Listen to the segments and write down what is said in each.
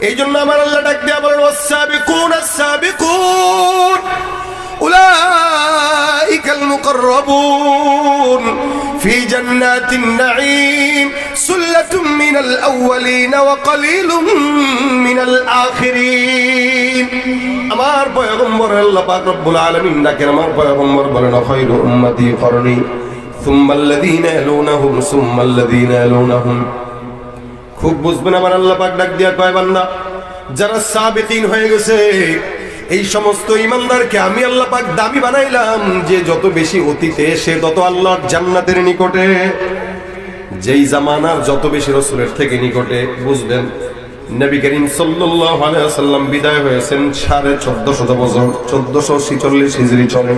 এই জন্য আমার আল্লাহ ডাক দেয়া বলেন ওয়াসাবিকুন আসাবিকুন أولئك المقربون في جنات النعيم سلة من الأولين وقليل من الآخرين আমার পয়গম্বর আল্লাহ পাক রব্বুল আলামিন ডাকেন আমার পয়গম্বর বলেন খায়রু উম্মতি করনি ثم الذين يلونهم ثم الذين يلونهم খুব বুঝবেন আমার আল্লাহ পাক ডাক দিয়া কয় বান্দা, যারা সাবিকিন হয়ে গেছে, এই সমস্ত ইমানদারকে আমি আল্লাহ পাক দাবি বানাইলাম, যে যত বেশি অতীতে সে তত আল্লাহর জান্নাতের নিকটে, যেই জামানার যত বেশি রসুলের থেকে নিকটে, বুঝবেন, নবী করিম ওয়াসাল্লাম বিদায় হয়েছেন সাড়ে চোদ্দশো বছর, চোদ্দশো ছিচল্লিশ হিজরি চলে।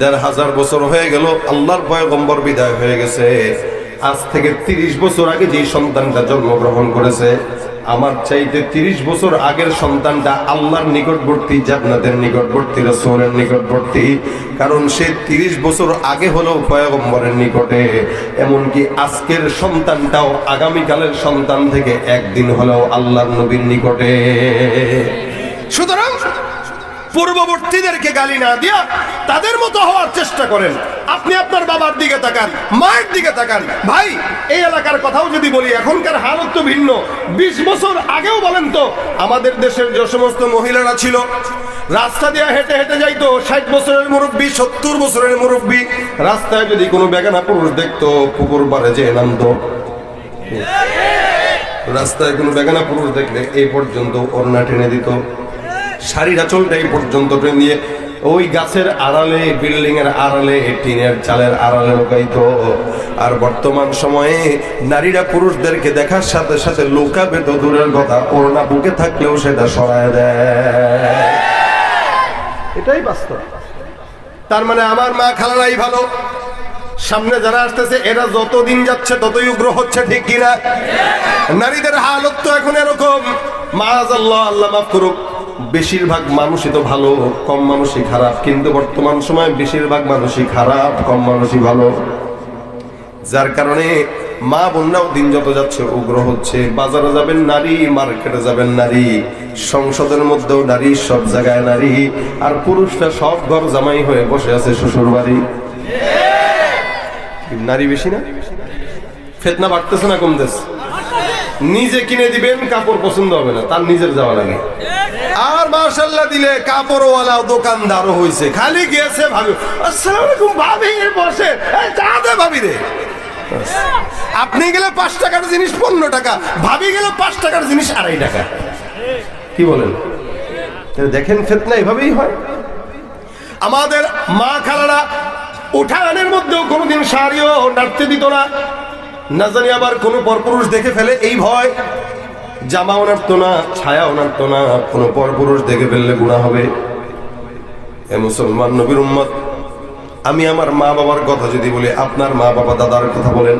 দেড় হাজার বছর হয়ে গেল, আল্লাহর পয়গম্বর বিদায় হয়ে গেছে। আজ থেকে তিরিশ বছর আগে যে সন্তানটা জন্মগ্রহণ করেছে, আমার চাইতে তিরিশ বছর আগের সন্তানটা আল্লাহর নিকটবর্তী, জান্নাতের নিকটবর্তী, রসুলের নিকটবর্তী। কারণ সে তিরিশ বছর আগে হলেও পয়গম্বরের নিকটে। এমনকি আজকের সন্তানটাও আগামীকালের সন্তান থেকে একদিন হলেও আল্লাহর নবীর নিকটে। সুতরাং পূর্ববর্তীদেরকে গালি না দিয়া তাদের মতো হওয়ার চেষ্টা করেন। আপনি আপনার বাবার দিকে তাকান, মায়ের দিকে তাকান। ভাই, এই এলাকার কথাও যদি বলি, এখনকার হালত তো ভিন্ন। বিশ বছর আগেও বলেন তো, আমাদের দেশের যে সমস্ত মহিলারা ছিল, রাস্তা দিয়ে হেঁটে হেঁটে যাইতো, ষাট বছরের মুরব্বী, সত্তর বছরের মুরব্বী। রাস্তায় যদি কোনো বেগানা পুরুষ দেখতো, পুকুর পারে যে নামতো। রাস্তায় কোনো বেগানা পুরুষ দেখলে এই পর্যন্ত ওড়না টেনে দিত। শাড়ির আঁচলটা এই পর্যন্ত টেনে দিয়ে ওই গাছের আড়ালে বিল্ডিং এর আড়ালে টিনের চালের আড়ালে লুকাইতো। আর বর্তমান সময়ে নারীরা পুরুষদেরকে দেখার সাথে সাথে লুকাবে তো দূরের কথা, ওড়না বুকে থাকলেও সেটা সরায় দেয়। এটাই বাস্তব। তার মানে আমার মা খালারাই ভালো। সামনে যারা আসতেছে, এরা যত দিন যাচ্ছে ততই উগ্র হচ্ছে, ঠিক কিনা? নারীদের হালত তো এখন এরকম। মাজ আল্লাহ আল্লাহ মাফ করুক। বেশিরভাগ মানুষই তো ভালো, কম মানুষই খারাপ। কিন্তু বর্তমান সময় বেশিরভাগ মানুষই খারাপ, কম মানুষই ভালো। যার কারণে মা বোনরাও দিন যত যাচ্ছে উগ্র হচ্ছে। বাজারে যাবেন নারী, মার্কেটে যাবেন নারী। সংসদের মধ্যেও নারী, সব জায়গায় নারী। আর পুরুষরা সব ঘর জামাই হয়ে বসে আছে শ্বশুর বাড়ি। নারী বেশি না? ফেতনা বাড়তেছে না কমতেছে? নিজে কিনে দিবেন, কাপড় পছন্দ হবে না। তার নিজের যাওয়া লাগে। আর মার্শাল্লাহ দিলে কাপড়ওয়ালা দোকানদারও হয়েছে খালি গিয়েছে ভাবি আসসালামু ভাবি, বসে। এই চা দে ভাবি রে। আপনি গেলে পাঁচ টাকার জিনিস পনেরো টাকা, ভাবি গেলে পাঁচ টাকার জিনিস আড়াই টাকা। কি বলেন? দেখেন ফেতনা এভাবেই হয়। আমাদের মা খালারা উঠানের মধ্যেও কোনোদিন শাড়িও নাড়তে দিত না। না জানি আবার কোনো পরপুরুষ দেখে ফেলে এই ভয়। জামাও নাড়তো না ছায়াও নাড়তো না, কোনো পরপুরুষ দেখে ফেললে গুণা হবে। এ মুসলমান নবীর উম্মত, আমি আমার মা বাবার কথা যদি বলি, আপনার মা বাবা দাদার কথা বলেন।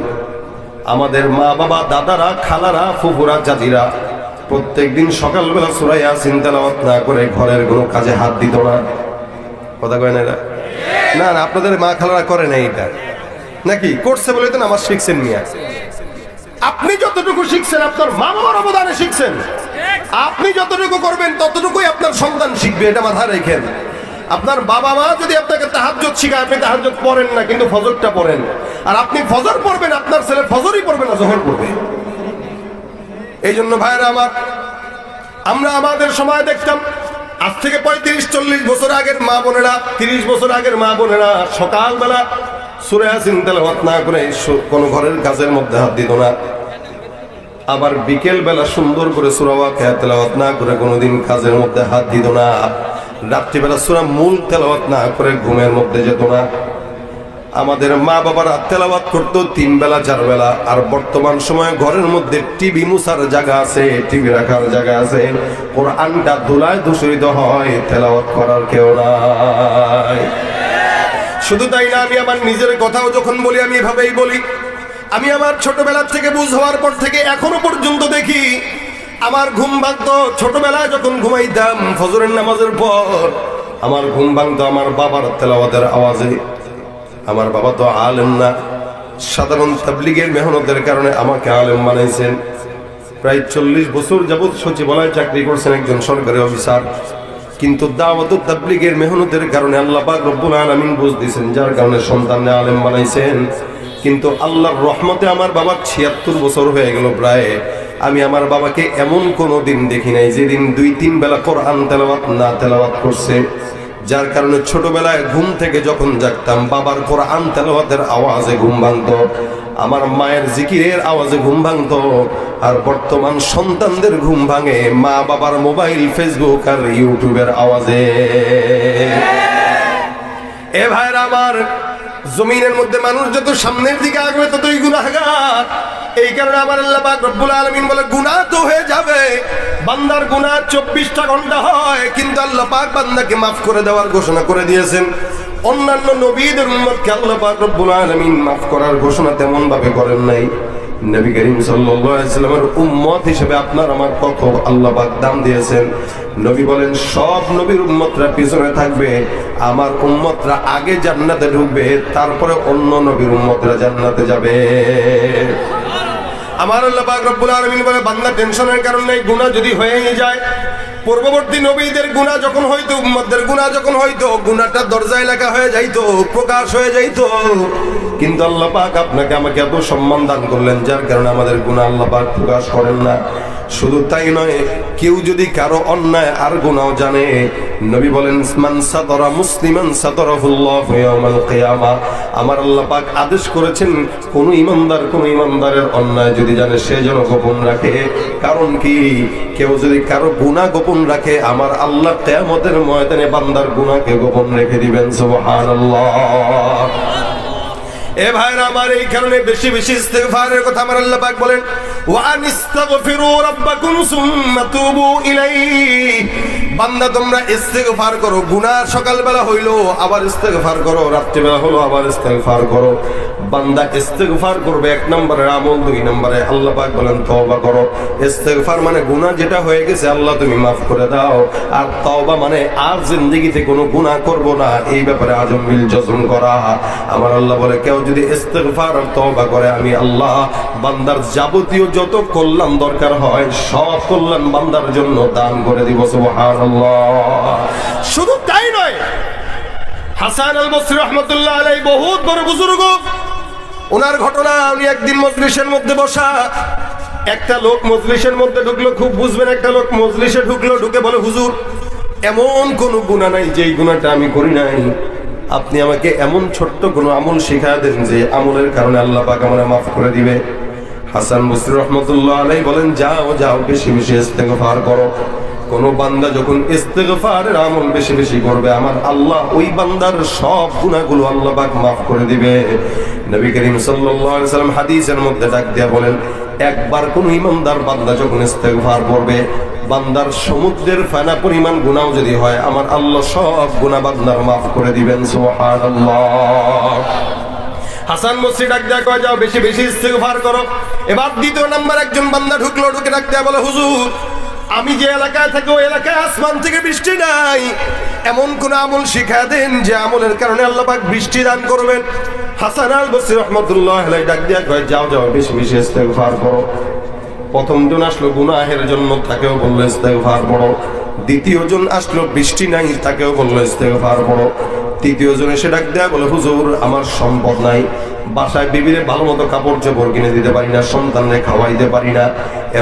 আমাদের মা বাবা, দাদারা, খালারা, ফুফুরা জাতিরা প্রত্যেক দিন সকালবেলা সুরাইয়া চিন্তালাওয়াত না করে ঘরের কোনো কাজে হাত দিত না। কথা কয় না এরা? না না, আপনাদের মা খালারা করে না এটা নাকি? করছে বলে তো আমার শিখছেন মিয়া। আপনি যতটুকু শিখছেন আপনার মা বাবার অবদানে শিখছেন। আপনি যতটুকু করবেন ততটুকুই আপনার সন্তান শিখবে, এটা মাথায় রেখেন। আপনার বাবা মা যদি আপনাকে তাহাজ্জত শিখায়, আপনি তাহাজ্জত পড়েন না, কিন্তু ফজরটা পড়েন। আর আপনি ফজর পড়বেন, আপনার ছেলে ফজরই পড়বে না, জহর পড়বে। এই জন্য ভাইরা আমার, আমরা আমাদের সময় দেখতাম, আজ থেকে পঁয়ত্রিশ, চল্লিশ বছর আগের মা বোনেরা, তিরিশ বছর আগের মা বোনেরা সকালবেলা সুরে হাসিন তেলাওয়াত না করে কোনো ঘরের কাজের মধ্যে হাত দিত না। আবার বিকেল বেলা সুন্দর করে সুরাওয়া খেয়া তেলাওয়াত না করে কোনোদিন কাজের মধ্যে হাত দিত না। রাত্রিবেলা সুরা মূল তেলাওয়াত না করে ঘুমের মধ্যে যেত না। আমাদের মা বাবারা তেলাওয়াত করতো তিন বেলা, চার বেলা। আর বর্তমান সময়ে ঘরের মধ্যে টিভি মুসার জায়গা আছে, টিভি রাখার জায়গা আছে। কোরআনটা ধুলায় দূষিত হয়, তেলাওয়াত করার কেউ নাই। শুধু তাই না, আমি আমার নিজের কথাও যখন বলি, আমি এভাবেই বলি। আমি আমার ছোটবেলা থেকে বুঝ হওয়ার পর থেকে এখনও পর্যন্ত দেখি, আমার ঘুম ভাঙতো। ছোটবেলায় যখন ঘুমাইতাম ফজরের নামাজের পর, আমার ঘুম ভাঙতো আমার বাবার তেলাওয়াতের আওয়াজে। আমার বাবা তো আলেম না। সাধারণ তাবলিগের মেহনতের কারণে আমাকে আলেম বানাইছেন। প্রায় চল্লিশ বছর যাবৎ সচিবালয়ে চাকরি করছেন একজন সরকারি অফিসার। কিন্তু দাওয়াত তাবলিগের মেহনতের কারণে আল্লাহ পাক রব্বুল আলামিন বুঝ দিয়েছেন যার কারণে সন্তানকে আলেম বানাইছেন। কিন্তু আল্লাহর রহমতে আমার বাবা ছিয়াত্তর বছর হয়ে গেল প্রায়। আমি আমার বাবাকে এমন কোনো দিন দেখি নাই যেদিন দুই, তিন বেলা কোরআন তেলাওয়াত, না তেলাওয়াত করছে। যার কারণে ছোটবেলায় ঘুম থেকে যখন জাগতাম, বাবার কোরআন তেলাওয়াতের আওয়াজে ঘুম ভাঙতো, আমার মায়ের জিকিরের আওয়াজে ঘুম ভাঙতো, আর বর্তমান সন্তানদের ঘুম ভাঙে মা বাবার মোবাইল, ফেসবুক আর ইউটিউবের আওয়াজে। এ ভাইরা আমার জমিনের মধ্যে মানুষ যত সামনের দিকে আগবে ততই গুণাগার এই কারণে আমার আল্লাহ রব্বুল আলমিন বলে গুণা তো হয়ে যাবে। বান্দার গুণা চব্বিশটা ঘণ্টা হয়, কিন্তু আল্লাহ পাক বান্দাকে মাফ করে দেওয়ার ঘোষণা করে দিয়েছেন। অন্যান্য নবীদের উন্মতকে আল্লাহ পাক রব্বুল আলমিন মাফ করার ঘোষণা তেমন ভাবে করেন নাই। নবী করিম সাল্লামের উম্মত হিসেবে আপনার আমার কত আল্লাহ দাম দিয়েছেন। নবী বলেন, সব নবীর উম্মতরা পিছনে থাকবে, আমার উম্মতরা আগে জান্নাতে ঢুকবে, তারপরে অন্য নবীর উম্মতরা জান্নাতে যাবে। আমার আল্লাহ রব্বুল আলামিন বলে, বান্দা টেনশনের কারণে গুণা যদি হয়ে যায় পূর্ববর্তী নবীদের গুণা যখন হইতো উম্মদের গুণা যখন হইতো, গুণাটা দরজায় এলাকা হয়ে যাইতো, প্রকাশ হয়ে যাইতো। কিন্তু আল্লাহ পাক আপনাকে আমাকে এত সম্মান দান করলেন, যার কারণে আমাদের গুণা আল্লাহ পাক প্রকাশ করেন না। শুধু তাই নয়, কেউ যদি কারও অন্যায় আর গুনাও জানে, নবী বলেন, মান সাতরা মুসলিমান সাতরাহুল্লাহু ইয়াউমাল কিয়ামা। আমার আল্লাহ পাক আদেশ করেছেন, কোন ইমানদার, কোন ইমানদারের অন্যায় যদি জানে, সে যেন গোপন রাখে। কারণ কি? কেউ যদি কারও গুনাহ গোপন রাখে, আমার আল্লাহ কিয়ামতের ময়দানে বান্দার গুনাহকে গোপন রেখে দিবেন, সুবহানাল্লাহ। এ ভাইরা আমার এই কারণে বেশি বেশি ইস্তেগফারের কথা আমার আল্লাহ পাক বলেন ওয়া আনিস্তাগফিরু রাব্বাকুম সুম্মা তুবু ইলাইহি। বান্দা, তোমরা ইস্তেগফার করো, গুনাহ সকালবেলা হইল, আবার ইস্তেগফার করো, রাত্রিবেলা হলো, আবার ইস্তেগফার করো। বান্দা ইস্তেগফার করবে, এক নম্বরের আমল, দুই নম্বরে আল্লাহ পাক বলেন, তওবা করো। ইস্তেগফার মানে গুনাহ যেটা হয়ে গেছে, আল্লাহ তুমি মাফ করে দাও। আর তওবা মানে আর জিন্দেগিতে কোনো গুনাহ করব না, এই ব্যাপারে আজম বিল জজম করা। আমার আল্লাহ বলে, কেউ যদি ইস্তেগফার তওবা করে, আমি আল্লাহ বান্দার যাবতীয় যত কল্যাণ দরকার হয়, সব কল্যাণ বান্দার জন্য দান করে দিব, সুবহানাল্লাহ। শুধু তাই নয়, হাসান আল বসরি আলাই বহুত বড় বুজুর্গ ওনার ঘটনা উনি একদিন মজলিসের মধ্যে বসা, একটা লোক মজলিসের মধ্যে ঢুকলো, খুব বুঝবেন একটা লোক মজলিসে ঢুকলো, ঢুকে বলে, হুজুর, এমন কোন গুণা নাই, যেই গুণাটা আমি করি নাই। আপনি আমাকে এমন ছোট্ট কোনো আমল শিখা দেন যে আমলের কারণে আল্লাহ পাক আমার মাফ করে দিবে। হাসান বসরি রহমতুল্লাহ আলাই বলেন, যাও যাও, বেশি বেশি ইস্তেগফার করো। কোন বান্দা যখন ইস্তেগফারের আমল বেশি বেশি করবে, আমার আল্লাহ ওই বান্দার সব গুনাহগুলো আল্লাহ পাক মাফ করে দিবে। নবী করিম সাল্লাল্লাহু আলাইহি সাল্লাম হাদিসের মধ্যে ডাক দিয়া বলেন, একবার কোন ইমানদার বান্দা যখন ইস্তেগফার করবে বান্দার সমুদ্রের ফানা পরিমাণ গুনাহ যদি হয়, আমার আল্লাহ সব গুনাহ বান্দার মাফ করে দিবেন, সুবহানাল্লাহ। হাসান মসজিদ ডাক দেয়া কয়, যাও বেশি বেশি ইস্তেগফার করো। এবার দ্বিতীয় নাম্বার একজন বান্দা ঢুকলো, ঢুকে ডাক দেয়া বলে, হুজুর, আমি যে এলাকায় থাকি, ওই এলাকায় আসমান থেকে বৃষ্টি নাই। এমন কোন আমল শিখা দেন যে আমলের কারণে আল্লাহ পাক বৃষ্টি দান করবেন। হাসান আল বসির রহমতুল্লাহ ডাক দিয়া কয়, যাও যাও, বেশি বেশি ইস্তেগফার করো। প্রথম জন আসলো গুনাহের জন্য, তাকেও বলল, ইস্তেগফার পড়ো। দ্বিতীয় জন আসলো, বৃষ্টি নাই, তাকেও বলল, ইস্তেগফার পড়ো। তৃতীয় জন এসে ডাক দেয়া বলে, হুজুর, আমার সম্পদ নাই। বাসায় বিবিরে ভালো মতো কাপড় চোপড় কিনে দিতে পারি না, সন্তানরে খাওয়াইতে পারি না।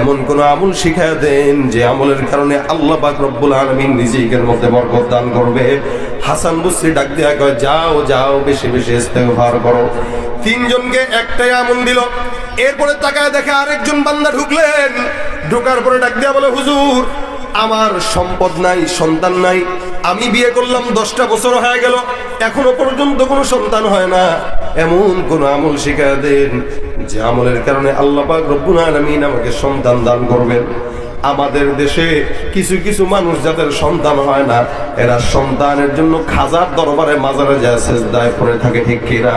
এমন কোন আমল শিখায় দেন যে আমলের কারণে আল্লাহ পাক রব্বুল আলামিন নিজেকের মধ্যে বরকত দান করবে। হাসান বসরি ডাক দেয়া কয়, যাও যাও, বেশি বেশি ইস্তেগফার করো। তিনজনকে একটাই আমল দিল। এরপরে তাকায় দেখে আরেকজন বান্দা ঢুকলেন। ঢোকার পরে ডাক দেয়া বলে, হুজুর, আমার সম্পদ নাই, সন্তান নাই। আমি বিয়ে করলাম, দশটা বছর হয়ে গেল। এখনও পর্যন্ত কোনো সন্তান হয় না। এমন কোন আমল শিখা দেন, যে আমলের কারণে আল্লাহ পাক আমাকে সন্তান দান করবেন। আমাদের দেশে কিছু কিছু মানুষ যাদের সন্তান হয় না, এরা সন্তানের জন্য খাজার দরবারে মাজারে যায় শেষ সেজদায় পড়ে থাকে, ঠিক কিনা?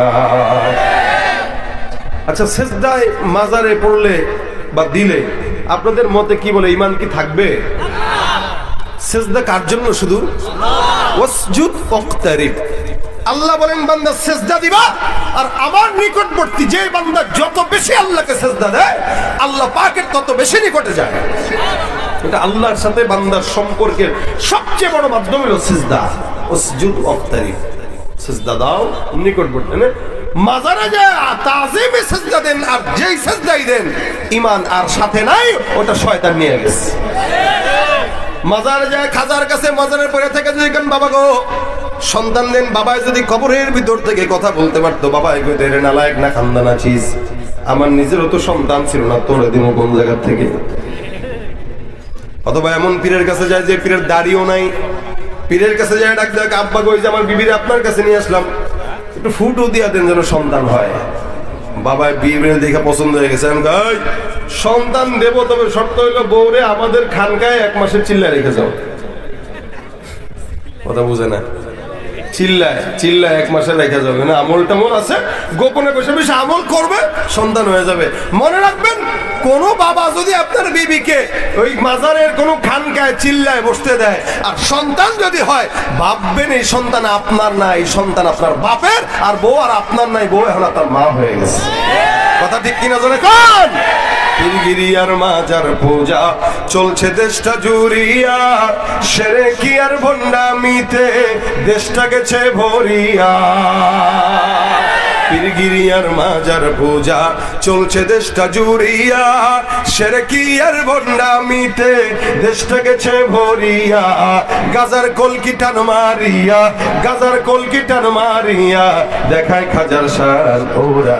আচ্ছা সেজদায় মাজারে পড়লে বা দিলে আপনাদের মতে কি বলে ইমান কি থাকবে? সেজদা কার জন্য শুধু? ওয়াসজুদ ওয়াক্তারিব। আল্লাহ বলেন, বান্দা সেজদা দিবা, আর আমার নিকটবর্তী যে বান্দা যত বেশি আল্লাহকে সেজদা দেয়, আল্লাহ পাকের তত বেশি নিকটে যায়। এটা আল্লাহর সাথে বান্দার সম্পর্কের সবচেয়ে বড় মাধ্যম হলো সিজদা। উসজুদ ওয়াক্তারি সিজদা দাও, নিকটবর্তী। মানে দেন, আর যেই দেন, ঈমান আর সাথে নাই, ওটা নিয়ে খাজার কাছে মাজারের পরে থেকে যদি বাবা কবরের ভিতর থেকে কথা বলতে পারতো তেরে নালায়ক না খানদানা আমার নিজেরও তো সন্তান ছিল না, তোর দিন কোন জায়গার থেকে? অথবা এমন পীরের কাছে যায় যে পীরের দাড়িও নাই। পীরের কাছে যায়, ডাক ডাক আব্বা কই যে আমার বিবির আপনার কাছে নিয়ে আসলাম। একটু ফুটও দিয়া দেন যেন সন্তান হয়। বাবায় বিয়ে দেখে পছন্দ হয়ে গেছে। আমি কই, সন্তান দেব তবে শর্ত হইল বৌরে আমাদের খানকায় এক মাসের চিল্লা রেখে যাও। কথা বুঝে না। চিল্লায় চিল্লায় এক মাসে রেখে যাবে। না, আমল টামল আছে, গোপনে বসে বসে আমল করবে সন্তান হয়ে যাবে। মনে রাখবেন, কোন বাবা যদি আপনার বিবিকে ওই মাজারের কোন খানকায় চিল্লায় বসতে দেয়, আর সন্তান যদি হয়, ভাববেন এই সন্তান আপনার না, এই সন্তান আপনার বাপের, আর বউ আর আপনার নাই, বউ এখন আপনার মা হয়ে গেছে। কথা ঠিক কিনা জোরে কোন? পীরগিরিয়ার মাজার পূজা। চলছে দেশটা জুরিয়া সেরে কি আর ভণ্ডামিতে দেশটা গেছে ভরিয়া। পীরগিরিয়ার মাজার পূজা, চলছে দেশটা জুড়িয়া, সেরে কি আর ভণ্ডামিতে দেশটা গেছে ভরিয়া। গাজার কলকিটান মারিয়া, গাজার কলকিটান মারিয়া, দেখায় খাজার সার ওরা।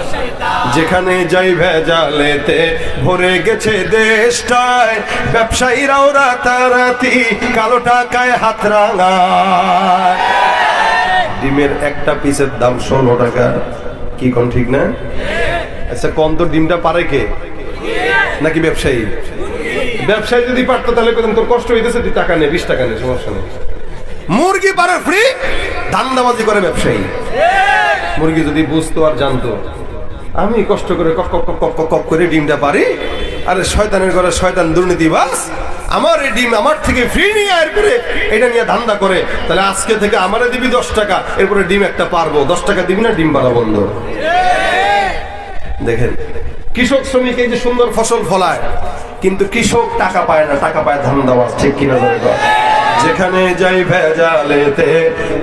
যেখানে যাই ভেজালেতে, ভরে গেছে দেশটায়। ব্যবসায়ীরাও রাতারাতি, কালো টাকায় হাত ডিমের একটা পিসের দাম ষোলো টাকা। কি কোন ঠিক না? আচ্ছা কম তো ডিমটা পারে কে? নাকি ব্যবসায়ী? ব্যবসায়ী যদি পারতো, তাহলে তোর কষ্ট হইতেছে, তুই টাকা নে, বিশ টাকা নে, সমস্যা নেই। মুরগি পারে ফ্রি ধান্দাবাজি করে ব্যবসায়ী। মুরগি যদি বুঝতো আর জানতো। আমি কষ্ট করে কক কক কক কক কক করে ডিমটা পারি। আরে শয়তানের ঘরে শয়তান দুর্নীতি বাস। আমার এই ডিম আমার থেকে ফ্রি নিয়ে এরপরে এটা নিয়ে ধান্দা করে। তাহলে আজকে থেকে আমারে দিবি দশ টাকা, এরপরে ডিম একটা পারব। দশ টাকা দিবি না, ডিম পারা বন্ধ। দেখেন, কৃষক শ্রমিক এই যে সুন্দর ফসল ফলায়, কিন্তু কৃষক টাকা পায় না, টাকা পায় ধান্দাবাজ, ঠিক কিনা ধরে। যেখানে যাই ভেজালেতে,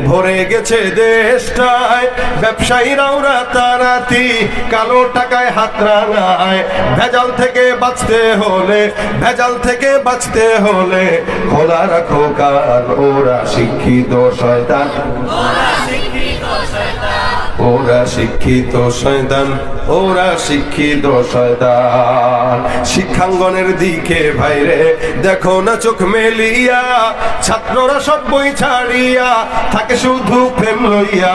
ভরে গেছে দেশটায়। ব্যবসায়ীরাও রাতারাতি, কালো টাকায় হাতরা নাই ভেজাল থেকে বাঁচতে হলে, ভেজাল থেকে বাঁচতে হলে, খোলা রাখো কাল ওরা শিক্ষিত শয়তান। ওরা শিক্ষিত শয়তান। ওরা শিক্ষিত শয়তান, ওরা শিক্ষিত শয়তান। শিক্ষাঙ্গনের দিকে ভাইরে, দেখো না চোখ মেলিয়া, ছাত্ররা সব বই ছাড়িয়া থাকে শুধু প্রেম লইয়া।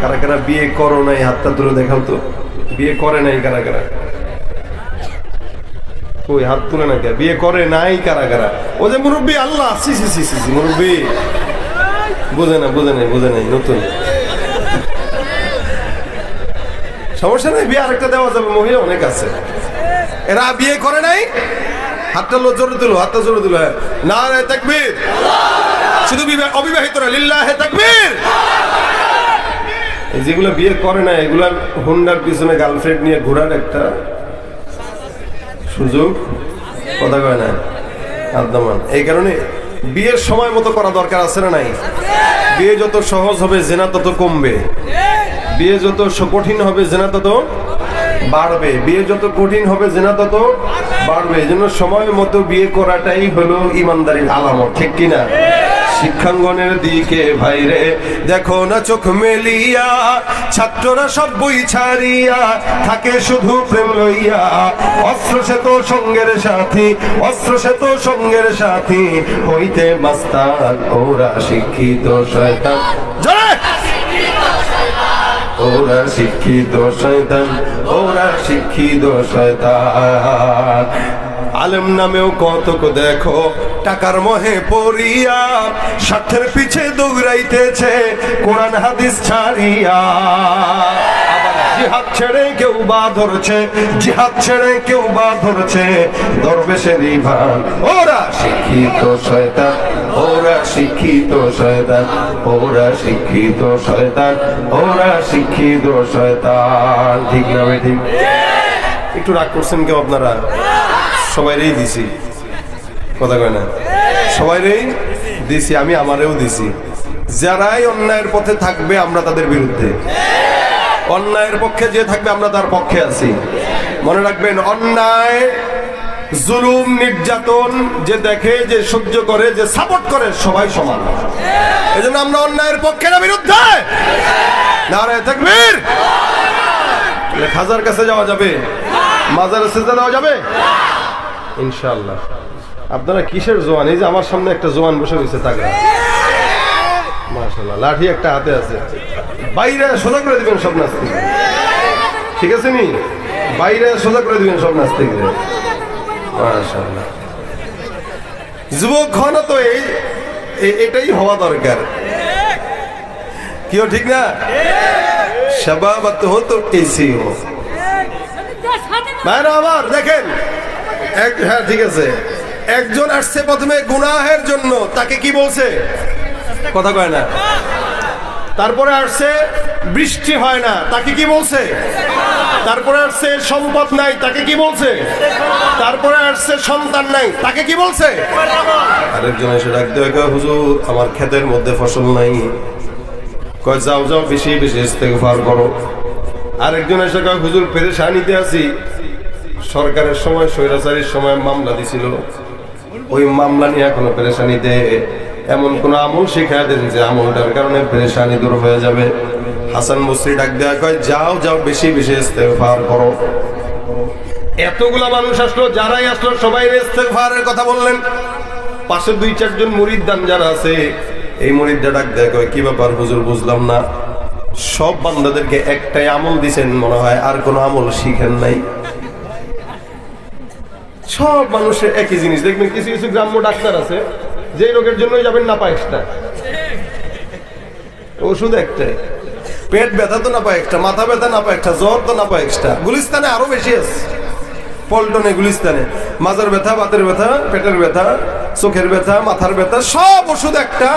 কারা কারা বিয়ে করো নাই, হাতটা তুলে দেখাও তো। বিয়ে করে নাই কারা কারা? ওই হাত তুলে না বিয়ে করে নাই কারা কারা? ও যে মুরব্বী, আল্লাহ সি সি সি সি, মুরব্বী। বুঝে না, বুঝে নাই বুঝে নাই, নতুন। সমস্যা নেই, বিয়ে আরেকটা দেওয়া যাবে, মহিলা অনেক আছে। এরা বিয়ে করে নাই? হাতটা জোরে তুলো, হাতটা জোরে তুলো না রে তাকবীর। শুধু বিবাহ অবিবাহিতরা লিল্লাহে তাকবীর। যেগুলো বিয়ে করে না এগুলার হুন্ডার পিছনে গার্লফ্রেন্ড নিয়ে ঘোরার একটা সুযোগ। কথা কয় না আদ্যমান এই কারণে বিয়ের সময় মতো করা দরকার আছে না নাই? বিয়ে যত সহজ হবে, জেনা তত কমবে। বিয়ে যত কঠিন হবে, জেনা তত বাড়বে। বিয়ে যত কঠিন হবে, জেনা তত বাড়বে। এই জন্য সময় মতো বিয়ে করাটাই হলো ইমানদারির আলামত, ঠিক কিনা? শিক্ষাঙ্গনের দিকে ভাইরে দেখো না চোখ মেলিয়া, ছাত্ররা সব বই ছাড়িয়া থাকে শুধু প্রেম লইয়া। অস্ত্র সে তো সঙ্গের সাথী, অস্ত্র সে তো সঙ্গের সাথী, হইতে মাস্তান, ওরা শিক্ষিত শয়তান! ওরা শিক্ষিত শয়তান, ওরা শিক্ষিত শয়তান। আলেম নামেও কতক দেখো টাকার মহে পড়িয়া স্বার্থের পিছে দৌড়াইতেছে, কোরআন হাদিস ছাড়িয়া। ছেড়ে কেউ বা ছেড়ে কেউ বা ওরা শিক্ষিত ওরা শিক্ষিত ওরা শিক্ষিত ওরা শিক্ষিত ঠিক একটু রাগ করছেন কেউ আপনারা? সবাইরেই দিছি। কথা কয় না? সবাইরেই দিছি, আমি আমারেও দিছি। যারাই অন্যায়ের পথে থাকবে, আমরা তাদের বিরুদ্ধে। অন্যায়ের পক্ষে যে থাকবে, আমরা তার পক্ষে আছি। মনে রাখবেন, অন্যায়, জুলুম, নির্যাতন, যে দেখে, যে সহ্য করে, যে সাপোর্ট করে, সবাই সমান। এই জন্য আমরা অন্যায়ের পক্ষে না, বিরুদ্ধে! নারে থাকবীর খাজার কাছে যাওয়া যাবে? মাজারে সেজদা যাওয়া যাবে? ইনশাআল্লাহ। আপনারা কিসের জোয়ান? এই যে আমার সামনে একটা জোয়ান বসে রয়েছে তাগড়া মাশাআল্লাহ, লাঠি একটা হাতে আছে। বাইরে সোজা করে দিবেন সব নাস্তিক। ঠিক আছে নি? বাইরে সোজা করে দিবেন সব নাস্তিক মাশাআল্লাহ। যুবক হন তো এই এটাই হওয়া দরকার। কেউ ঠিক না? শাবাবাত হো তো এসি হো ভাইরা আমার দেখেন। এক হ্যাঁ ঠিক আছে। একজন আসছে প্রথমে গুনাহের জন্য তাকে কি বলছে? কথা কয় না। তারপরে আসছে বৃষ্টি হয় না তাকে কি বলছে? তারপরে আসছে সম্পদ নাই তাকে কি বলছে? তারপরে আসছে সন্তান নাই তাকে কি বলছে? আরেকজন এসে ডাক কয়, হুজুর আমার ক্ষেতের মধ্যে ফসল নাই। কয় যাও যাও বেশি বেশি ইস্তেগফার করো। আরেকজন এসে কয় হুজুর পেরেশানিতে আছি। সরকারের সময় স্বৈরাচারীর সময় মামলা দিছিল। ওই মামলা নিয়ে এখনও পেরেশানিতে এমন কোন আমল শিখা দেন যে আমলটার কারণে পেরেশানি দূর হয়ে যাবে। হাসান মুসরি ডাক দেওয়া কয়, যাও যাও, বেশি বেশি ইস্তেগফার করো। এতগুলা মানুষ আসলো, যারাই আসলো, সবাই ইস্তেগফারের কথা বললেন। পাশে দুই, চারজন মুরিদ দান যারা আছে, এই মুরিদটা ডাক দেয় কয়, কি ব্যাপার হুজুর, বুঝলাম না। সব বান্দাদেরকে একটাই আমল দিছেন, মনে হয় আর কোনো আমল শিখেন নাই। সব মানুষের একই জিনিস। দেখবেন কিছু কিছু গ্রাম্য ডাক্তার আছে যে রোগের জন্যই যাবেন না পায় একটা ওষুধ একটাই। পেট ব্যথা তো না পায় একটা মাথা ব্যথা না পায় একটা জ্বর তো না পায় একটা গুলিস্তানে আরও বেশি আছে। পল্টনে, গুলিস্তানে। মাজার ব্যথা, বাতের ব্যথা, পেটের ব্যথা, চোখের ব্যথা, মাথার ব্যথা, সব ওষুধ একটা।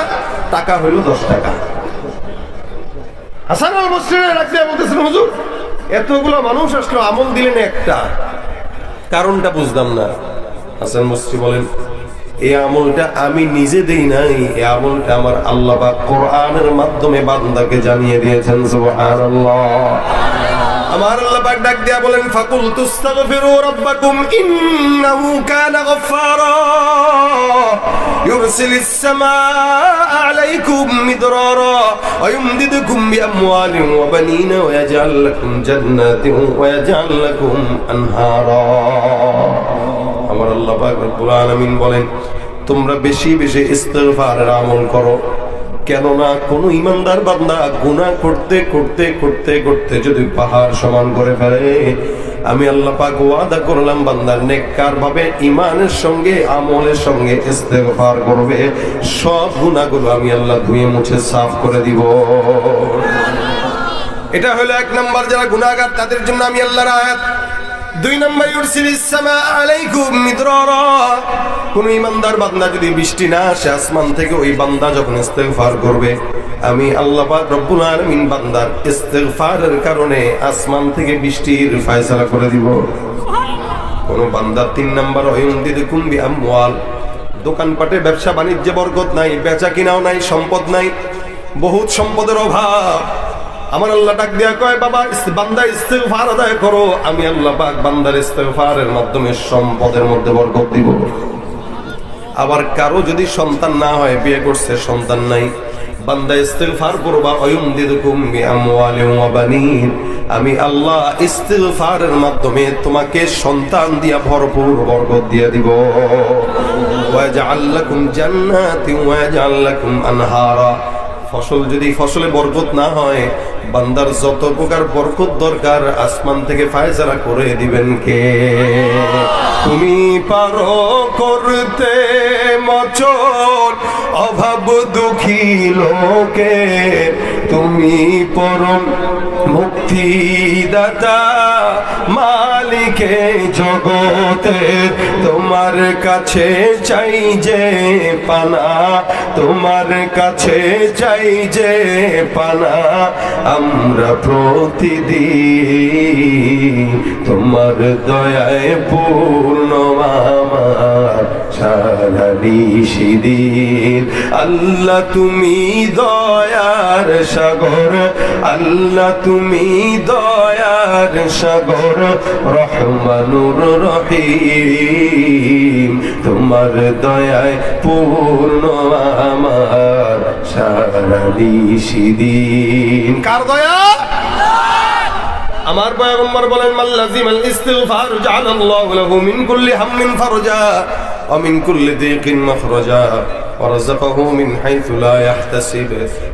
টাকা হইল দশ টাকা। হাসান আল মসজিদে রাখতে বলতেছেন হুজুর, এতগুলো মানুষ আসলো, আমল দিলেন একটা। কারণটা বুঝলাম না। হাসান মসজি বলেন এই আমলটা আমি নিজে দেই নাই এই আমলটা আমার আল্লাহ বা কোরআনের মাধ্যমে বান্দাকে জানিয়ে দিয়েছেন, সুবহানাল্লাহ। আমার আল্লাহ ডাক দিয়া বলেন ফাকুল তুস্তাগফিরু রাব্বাকুম ইন্নাহু কানা গফফারা ওয়া ইউমদিদুকুম বিআমওয়ালিন ওয়া বানিনা ওয়া ইয়াজআল লাকুম জান্নাতিন ওয়া ইয়াজআল লাকুম আনহারা। আমার আল্লাহ পাক রব্বুল আলামিন বলেন, তোমরা বেশি বেশি ইস্তেগফারের আমল করো। কেননা কোন ইমানদার বান্দা গুনাহ করতে করতে করতে করতে যদি পাহাড় সমান করে ফেলে, আমি আল্লাহ পাক ওয়াদা করলাম বান্দার নেককার ভাবে ইমানের সঙ্গে, আমলের সঙ্গে ইস্তেগফার করবে। সব গুনাহগুলো আমি আল্লাহ ধুয়ে মুছে সাফ করে দিব। এটা হলো এক নাম্বার যারা গুনাহগার, তাদের জন্য আমি আল্লাহর আয়াত। দুই নম্বর কোন ইমানদার বান্দা যদি বৃষ্টি না আসে, আসমান থেকে ওই বান্দা যখন ইস্তেগফার করবে, আমি আল্লাহ রব্বুল আলামিন বান্দার ইস্তেগফারের কারণে আসমান থেকে বৃষ্টির ফয়সালা করে দিব। কোন বান্দা তিন নম্বর অয়ুন্দিদ কুম্বি আমওয়াল দোকানপাটে ব্যবসা বাণিজ্যে বরকত নাই বেচা কিনাও নাই, সম্পদ নাই, বহুত সম্পদের অভাব। আমার আল্লাহ ডাক দিয়া কয়, বাবা বান্দা, ইস্তেগফার আদায় করো। আমি আল্লাহ পাক বান্দার ইস্তেগফারের মাধ্যমে সম্পদের মধ্যে বরকত দিব। আবার কারও যদি সন্তান না হয়, বিয়ে করছে, সন্তান নাই। বান্দা ইস্তেগফার করবা অয়ুমদিদুকুম বিআমওয়ালিন ওয়া বানিন। আমি আল্লাহ ইস্তেগফারের মাধ্যমে তোমাকে সন্তান দিয়া ভরপুর বরকত দিয়া দিব। ওয়াজআল লাকুম জান্নাতিন ওয়াজআল আনহারা। ফসল যদি ফসলে বরকত না হয় বান্দার যত প্রকার বরকত দরকার, আসমান থেকে ফায়জারা করে দিবেন কে? তুমি পারো করতে মচন, অভাব দুঃখী লোকে। তুমি পরম মুক্তিদাতা, মালিকে জগতে তোমার কাছে চাই যে পানা, তোমার কাছে চাই যে পানা, আমরা প্রতিদিন তোমার দয়ায় পূর্ণ আমার সারা নিশিদিন আল্লাহ তুমি দয়ার সাগর, আল্লাহ তুমি দয়ার সাগর, রহমানুর রহিম। তোমার দয়ায় পূর্ণ আমার সারা নিশিদিন কার দয়া? আমার পয়গম্বর বলেন মাল্লাজিম আল ইস্তিগফার, জাআলাল্লাহু লাহু মিন কুল্লি হাম্মিন ফারজা। ওয়া كل ضيق مخرجا ورزقه من حيث لا يحتسب.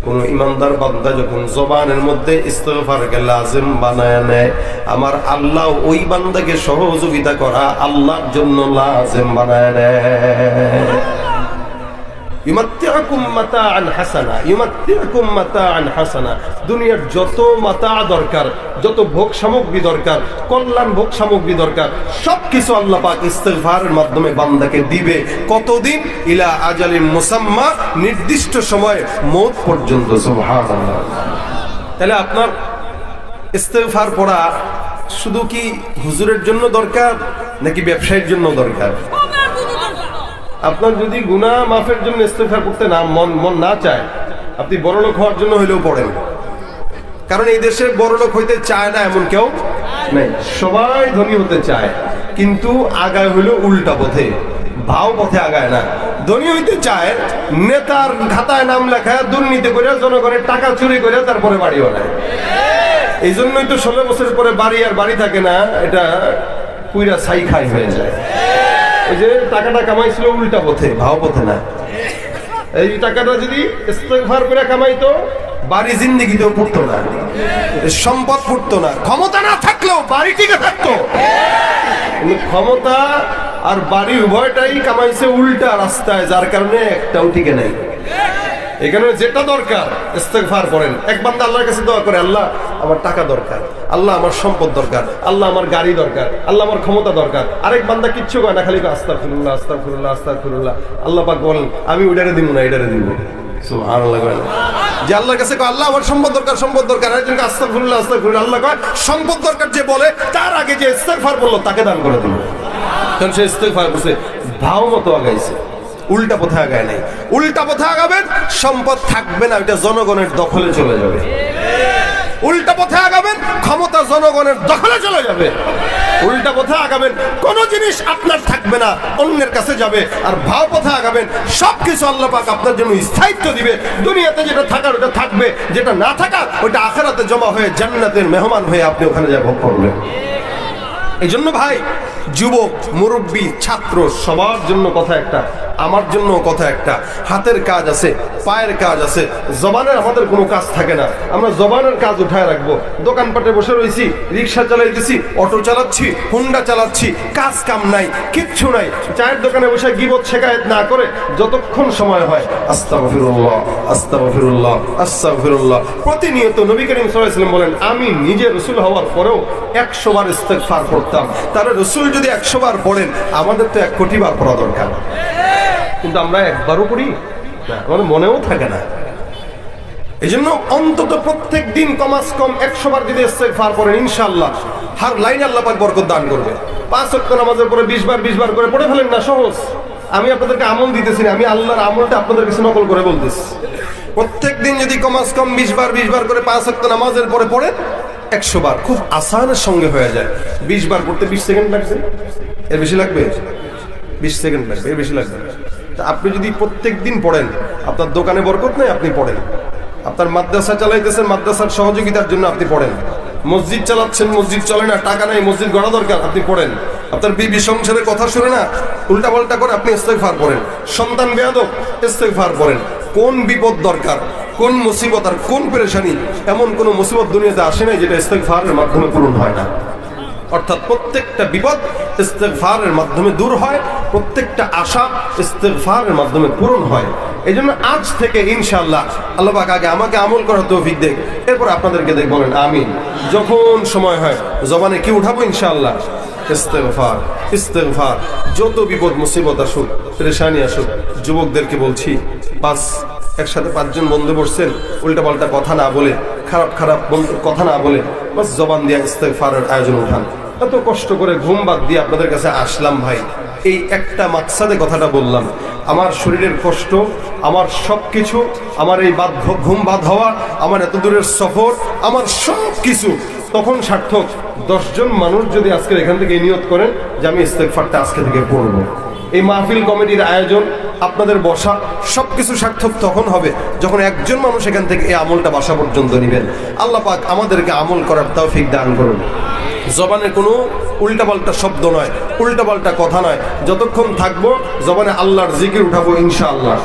কোন ইমানদার বান্দা যখন জবানের মধ্যে ইস্তিগফারকে লাজিম বানায় নেয়, আমার আল্লাহ ওই বান্দাকে সহযোগিতা করা আল্লাহর জন্য লাজিম বানায় নেয়। দুনিয়ার যত মাতা দরকার, যত ভোগ সামগ্রী দরকার, কল্যাণ ভোগ সামগ্রী দরকার, সবকিছু আল্লাহ পাক ইস্তিগফারের মাধ্যমে বান্দাকে দিবে। কতদিন? ইলা আজালিন মুসাম্মা, নির্দিষ্ট সময় মৌত পর্যন্ত তাহলে আপনার ইস্তেগফার পড়া শুধু কি হুজুরের জন্য দরকার, নাকি ব্যবসায়ের জন্য দরকার? আপনার যদি গুনাহ মাফের জন্য ইস্তেগফার করতে না মন মন না চায়, আপনি বড়লোক হওয়ার জন্য হইলেও পড়েন। কারণ এই দেশে বড়লোক হইতে চায় না এমন কেউ নেই। সবাই ধনী হতে চায়, কিন্তু আগায় হইল উল্টা পথে, ভাও পথে আগায় না। ধনী হইতে চায়, নেতার খাতায় নাম লেখা দুর্নীতি করে, জনগণের টাকা চুরি করে তারপরে বাড়ি বানায়। এই জন্যই তো ষোলো বছর পরে বাড়ি আর বাড়ি থাকে না, এটা কুইরা ছাই খাই হয়ে যায়। ওই যে টাকাটা কামাইছিল উল্টা পথে ভাও পথে না। এই টাকাটা যদি ইস্তেগফার করে কামাইতো, বাড়ি জিন্দিগিতেও পড়তো না। সম্পদ পড়তো না। ক্ষমতা না থাকলেও বাড়ি টিকে থাকতো। ক্ষমতা আর বাড়ি উভয়টাই কামাইছে উল্টা রাস্তায়, যার কারণে একটাও টিকে নেই। এখানে যেটা দরকার, ইস্তেগফার করেন এক বান্দা আল্লাহর কাছে দোয়া করে আল্লাহ, আমার টাকা দরকার, আল্লাহ, আমার সম্পদ দরকার, আল্লাহ, আমার গাড়ি দরকার, আল্লাহ, আমার ক্ষমতা দরকার। আরেক বান্দা কিচ্ছু কয় না, খালি আস্তাগফিরুল্লাহ আস্তাগফিরুল্লাহ আস্তাগফিরুল্লাহ। আল্লাহ পাক বলেন, আমি ওইটারে দিব না, এটারে দিব। যে কাছে আল্লাহ, আমার সম্পদ দরকার সম্পদ দরকার। আল্লাহ সম্পদ দরকার যে বলে, তার আগে যে তাকে দান করে দিল। সে ভাও মতো আগাইছে। উল্টা পথে আগায় নাই। উল্টা পথে আগাবেন, সম্পদ থাকবে না, ওইটা জনগণের দখলে চলে যাবে। উল্টা পথে আগাবেন, ক্ষমতা জনগণের দখলে চলে যাবে। উল্টা পথে আগাবেন, কোন জিনিস আপনার থাকবে না, অন্যের কাছে যাবে। আর ভাব পথে আগাবেন, সবকিছু আল্লাহ পাক আপনার জন্য স্থায়িত্ব দিবে। দুনিয়াতে যেটা থাকার ওটা থাকবে, যেটা না থাকার ওটা আখেরাতে জমা হয়ে জান্নাতের মেহমান হয়ে আপনি ওখানে যা ভোগ করবেন। এই জন্য ভাই, যুবক, মুরব্বী, ছাত্র, সবার জন্য কথা একটা। আমার জন্য কথা একটা। হাতের কাজ আছে, পায়ের কাজ আছে জবানের আমাদের কোনো কাজ থাকে না। আমরা জবানের কাজ উঠায় রাখব। দোকানপাটে বসে রয়েছি, রিক্সা চালাইতেছি, অটো চালাচ্ছি, হুন্ডা চালাচ্ছি, কাজ কাম নাই, কিচ্ছু নাই। চায়ের দোকানে বসে গিবত শেখায়ত না করে যতক্ষণ সময় হয়। আস্তাগফিরুল্লাহ আস্তাগফিরুল্লাহ আস্তাগফিরুল্লাহ। প্রতিনিয়ত নবী করিম আলাইহি বলেন, আমি নিজে রসুল হওয়ার পরেও একশো বার ইস্তেগফার করতাম। তাহলে রসুল যদি একশো বার পড়েন, আমাদের তো এক কোটি বার পড়া দরকার। কিন্তু আমরা একবারও করি আমাদের মনেও থাকে না। এই জন্য অন্তত প্রত্যেক দিন কমাস কম একশো বার যদি ইস্তেগফার করেন, ইনশাআল্লাহ, হার লাইন আল্লাহ পাক বরকত দান করবে। পাঁচ ওয়াক্ত নামাজের পরে বিশ বার বিশ বার করে পড়ে ফেলেন না, সহজ। আমি আপনাদেরকে আমল দিতেছি না, আমি আল্লাহর আমলটা আপনাদের কাছে নকল করে বলতেছি। প্রত্যেক দিন যদি কমাস কম বিশ বার বিশ বার করে পাঁচ ওয়াক্ত নামাজের পরে পড়েন, একশো বার খুব আসানের সঙ্গে হয়ে যায়। বিশ বার পড়তে বিশ সেকেন্ড লাগছে? এর বেশি লাগবে? বিশ সেকেন্ড লাগবে, এর বেশি লাগবে আপনি যদি প্রত্যেক দিন পড়েন, আপনার দোকানে বরকত নেই, আপনি পড়েন। আপনার মাদ্রাসা চালাইতেছেন, মাদ্রাসার সহযোগিতার জন্য আপনি পড়েন। মসজিদ চালাচ্ছেন, মসজিদ চলে না, টাকা নাই, মসজিদ গড়া দরকার, আপনি পড়েন। আপনার বিবি সংসারের কথা শুনে না উল্টা পাল্টা করে আপনি ইস্তেগফার করেন সন্তান বেয়াদব, ইস্তেগফার করেন কোন বিপদ দরকার, কোন মুসিবত আর কোন পেরেশানি, এমন কোন মুসিবত দুনিয়াতে আসে নাই যেটা ইস্তেগফারের মাধ্যমে পূরণ হয় না। অর্থাৎ প্রত্যেকটা বিপদ ইস্তেগফারের মাধ্যমে দূর হয় প্রত্যেকটা আশা ইস্তেগফারের মাধ্যমে পূরণ হয়। এই জন্য আজ থেকে ইনশাল্লাহ আল্লাহ পাক আগে আমাকে আমল করার তৌফিক দেখ এরপর আপনাদেরকে দেখ বলেন যখন সময় হয়, জবানে কি উঠাবো ইনশাল্লাহ ইস্তেগফার ইস্তেগফার। যত বিপদ, মুসিবত আসুক, পরেশানি আসুক, যুবকদেরকে বলছি পাঁচ একসাথে পাঁচজন বন্ধু বসছেন উল্টা পাল্টা কথা না বলে, খারাপ খারাপ কথা না বলে, বাস জবান দিয়ে ইস্তেফারের আয়োজন উঠান। এত কষ্ট করে ঘুম বাদ দিয়ে আপনাদের কাছে আসলাম ভাই। এই একটা মাকসাদে কথাটা বললাম। আমার শরীরের কষ্ট, আমার সব কিছু আমার এই বাদ ঘুম বাদ হওয়া, আমার এত দূরের সফর, আমার সব কিছু তখন সার্থক, দশজন মানুষ যদি আজকে এখান থেকে নিয়ত করেন যে আমি ইস্তেকফারটা আজকে থেকে পড়ব এই মাহফিল কমিটির আয়োজন, আপনাদের বসা, সবকিছু সার্থক তখন হবে যখন একজন মানুষ এখান থেকে এই আমলটা বাসা পর্যন্ত নেবেন। আল্লাহ পাক আমাদেরকে আমল করার তৌফিক দান করুন। জবানে কোনো উল্টাপাল্টা শব্দ নয় উল্টাপাল্টা কথা নয়। যতক্ষণ থাকব, জবানে আল্লাহর জিকির উঠাবো ইনশাআল্লাহ।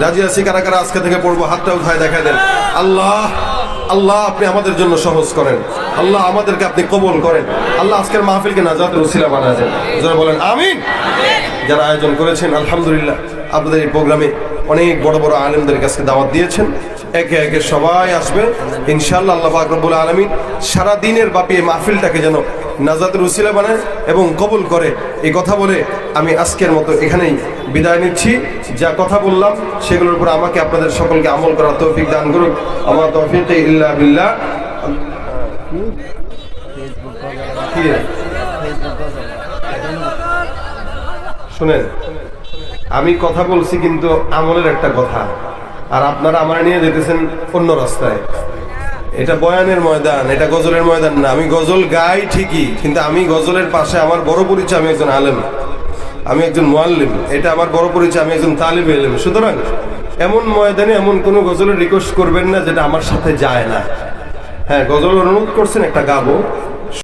রাজি আছি? কারা কারা আজকে থেকে পড়ব? হাতটা উঠায় দেখা দেন। আল্লাহ আল্লাহ, আপনি আমাদের জন্য সহজ করেন। আল্লাহ আমাদেরকে আপনি কবল করেন। আল্লাহ আজকের মাহফিলকে নাজাতের উসিলা বানা দেন। যারা বলেন, আমিন। যারা আয়োজন করেছেন, আলহামদুলিল্লাহ, আপনাদের এই প্রোগ্রামে অনেক বড় বড় আলেমদের কাছে দাওয়াত দিয়েছেন। একে একে সবাই আসবে। ইনশাল্লাহ আল্লাহ পাক রব্বুল আলামিন সারা দিনের এই মাহফিলটাকে যেন নাজাতের উসিলা বানায় এবং কবুল করে। এই কথা বলে আমি আজকের মতো এখানেই বিদায় নিচ্ছি। যা কথা বললাম, সেগুলোর উপর আমাকে আপনাদের সকলকে আমল করার তৌফিক দান করুক আমার তৌফিক ইল্লা বিল্লাহ। শুনেন, আমি কথা বলছি কিন্তু আমলের একটা কথা। আর আপনারা আমার নিয়ে যেতেছেন অন্য রাস্তায়। এটা বয়ানের ময়দান, এটা গজলের ময়দান না। আমি গজল গাই ঠিকই, কিন্তু আমি গজলের পাশে আমার বড় পরিচয়, আমি একজন আলেম। আমি একজন মোয়াল্লিম এটা আমার বড় পরিচয়, আমি একজন তালিব এলেম। সুতরাং এমন ময়দানে এমন কোনো গজলের রিকোয়েস্ট করবেন না যেটা আমার সাথে যায় না। হ্যাঁ গজল অনুরোধ করছেন, একটা গাবো।